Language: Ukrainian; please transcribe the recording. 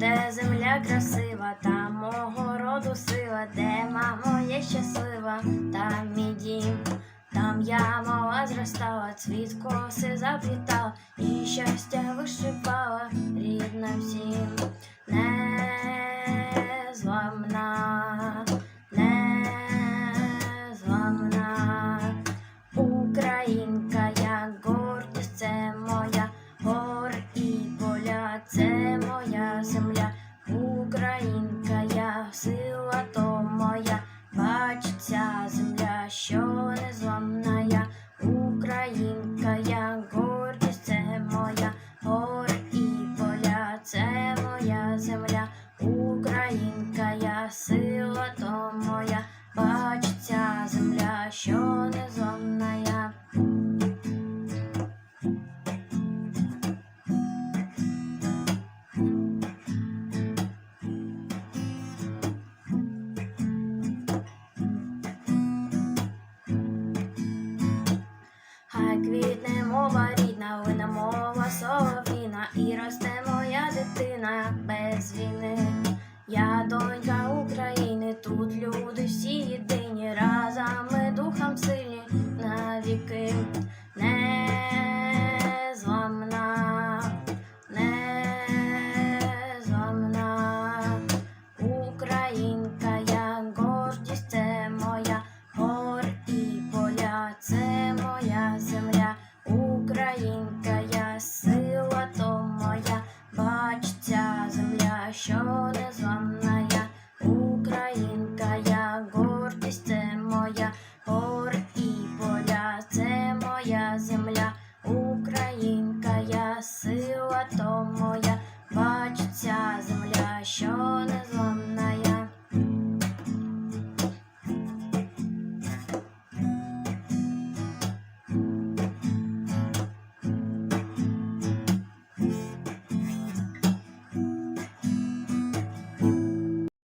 де земля красива, там мого роду сила, де мамо є щаслива, там мій дім. Там я мала зростала, цвіт коси заплітала, і щастя вишивала рідна всім. Незламна, незламна, Українка, я гордість, це моя гор і поля, це сила то моя, бачиться земля, що незламна я. Хай квітне мова рідна, вина мова солов'їна, і росте моя дитина без війни. Тут люди всі єдині, разом ми духом сильні навіки. Незламна, незламна, Українка, Українка, я сила то моя, бачця земля, що не